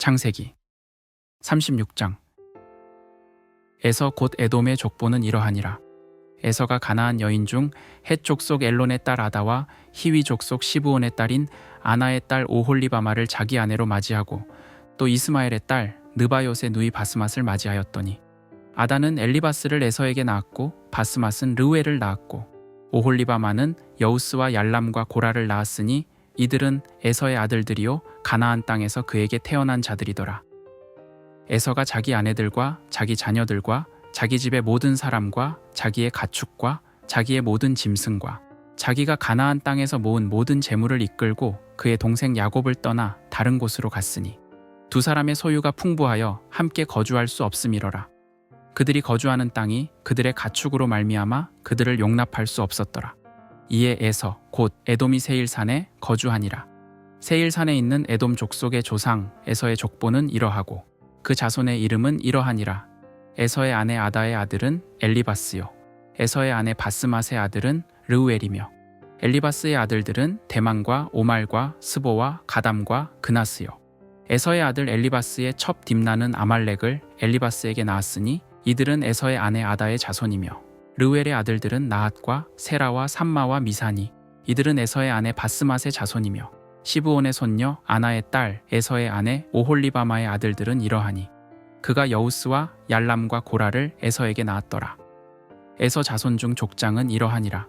창세기 36장. 에서 곧 에돔의 족보는 이러하니라. 에서가 가나안 여인 중 헷 족속 엘론의 딸 아다와 히위 족속 시브온의 딸인 아나의 딸 오홀리바마를 자기 아내로 맞이하고 또 이스마엘의 딸 느바요의 누이 바스맛을 맞이하였더니 아다는 엘리바스를 에서에게 낳았고 바스맛은 르웨를 낳았고 오홀리바마는 여우스와 얄람과 고라를 낳았으니 이들은 에서의 아들들이요 가나안 땅에서 그에게 태어난 자들이더라. 에서가 자기 아내들과 자기 자녀들과 자기 집의 모든 사람과 자기의 가축과 자기의 모든 짐승과 자기가 가나안 땅에서 모은 모든 재물을 이끌고 그의 동생 야곱을 떠나 다른 곳으로 갔으니 두 사람의 소유가 풍부하여 함께 거주할 수 없음이러라. 그들이 거주하는 땅이 그들의 가축으로 말미암아 그들을 용납할 수 없었더라. 이에 에서 곧 에돔이 세일산에 거주하니라. 세일산에 있는 에돔 족속의 조상 에서의 족보는 이러하고 그 자손의 이름은 이러하니라. 에서의 아내 아다의 아들은 엘리바스요. 에서의 아내 바스맛의 아들은 르우엘이며 엘리바스의 아들들은 대만과 오말과 스보와 가담과 그나스요. 에서의 아들 엘리바스의 첩 딥나는 아말렉을 엘리바스에게 낳았으니 이들은 에서의 아내 아다의 자손이며 르웰의 아들들은 나핫과 세라와 삼마와 미사니 이들은 에서의 아내 바스맛의 자손이며 시브온의 손녀 아나의 딸 에서의 아내 오홀리바마의 아들들은 이러하니 그가 여우스와 얄람과 고라를 에서에게 낳았더라. 에서 자손 중 족장은 이러하니라.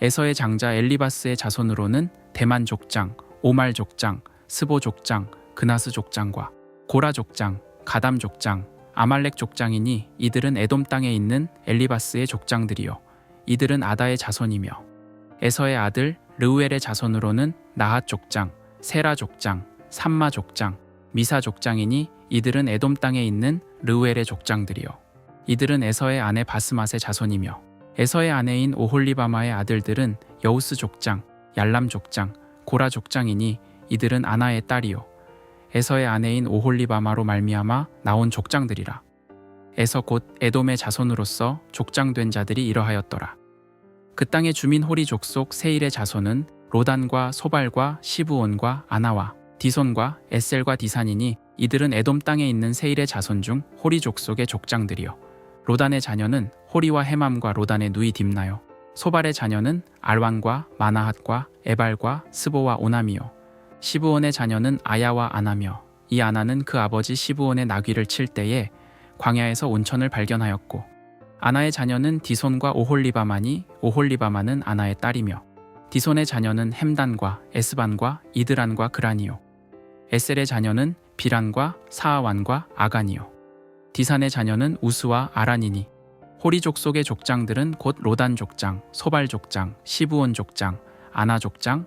에서의 장자 엘리바스의 자손으로는 대만 족장, 오말 족장, 스보 족장, 그나스 족장과 고라 족장, 가담 족장, 아말렉 족장이니 이들은 에돔 땅에 있는 엘리바스의 족장들이요. 이들은 아다의 자손이며 에서의 아들 르우엘의 자손으로는 나핫 족장, 세라 족장, 삼마 족장, 미사 족장이니 이들은 에돔 땅에 있는 르우엘의 족장들이요. 이들은 에서의 아내 바스맛의 자손이며 에서의 아내인 오홀리바마의 아들들은 여우스 족장, 얄람 족장, 고라 족장이니 이들은 아나의 딸이요 에서의 아내인 오홀리바마로 말미암아 나온 족장들이라. 에서 곧 에돔의 자손으로서 족장된 자들이 이러하였더라. 그 땅의 주민 호리 족속 세일의 자손은 로단과 소발과 시브온과 아나와 디손과 에셀과 디산이니 이들은 에돔 땅에 있는 세일의 자손 중 호리 족속의 족장들이요. 로단의 자녀는 호리와 헤맘과 로단의 누이 딥나요. 소발의 자녀는 알완과 마나핫과 에발과 스보와 오나미요. 시브온의 자녀는 아야와 아나며 이 아나는 그 아버지 시브온의 나귀를 칠 때에 광야에서 온천을 발견하였고 아나의 자녀는 디손과 오홀리바마니 오홀리바마는 아나의 딸이며 디손의 자녀는 햄단과 에스반과 이드란과 그란이요. 에셀의 자녀는 비란과 사아완과 아간이요. 디산의 자녀는 우스와 아란이니 호리 족 속의 족장들은 곧 로단 족장, 소발 족장, 시브온 족장, 아나 족장,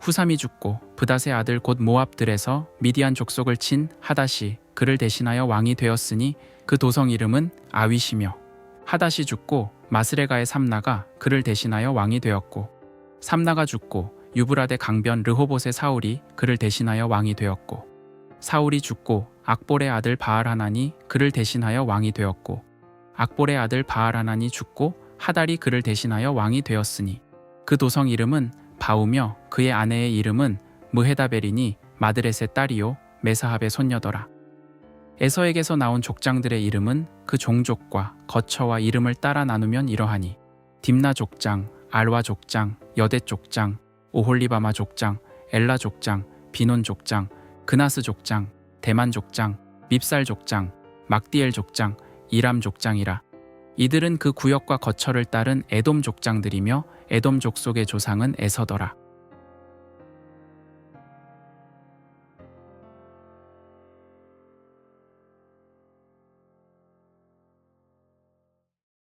후삼이 죽고 브닷의 아들 곧 모압들에서 미디안 족속을 친 하닷이 그를 대신하여 왕이 되었으니 그 도성 이름은 아윗이며 하닷이 죽고 마스레가의 삼나가 그를 대신하여 왕이 되었고 삼나가 죽고 유브라데 강변 르호봇의 사울이 그를 대신하여 왕이 되었고 사울이 죽고 악볼의 아들 바알하나니 그를 대신하여 왕이 되었고 악볼의 아들 바알하나니 죽고 하달이 그를 대신하여 왕이 되었으니 그 도성 이름은 바우며 그의 아내의 이름은 무헤다벨이니 마드렛의 딸이요 메사합의 손녀더라. 에서에게서 나온 족장들의 이름은 그 종족과 거처와 이름을 따라 나누면 이러하니 딥나 족장, 알와 족장, 여대 족장, 오홀리바마 족장, 엘라 족장, 비논 족장, 그나스 족장, 대만 족장, 밉살 족장, 막디엘 족장, 이람 족장이라. 이들은 그 구역과 거처를 따른 에돔 족장들이며 에돔 족속의 조상은 에서더라.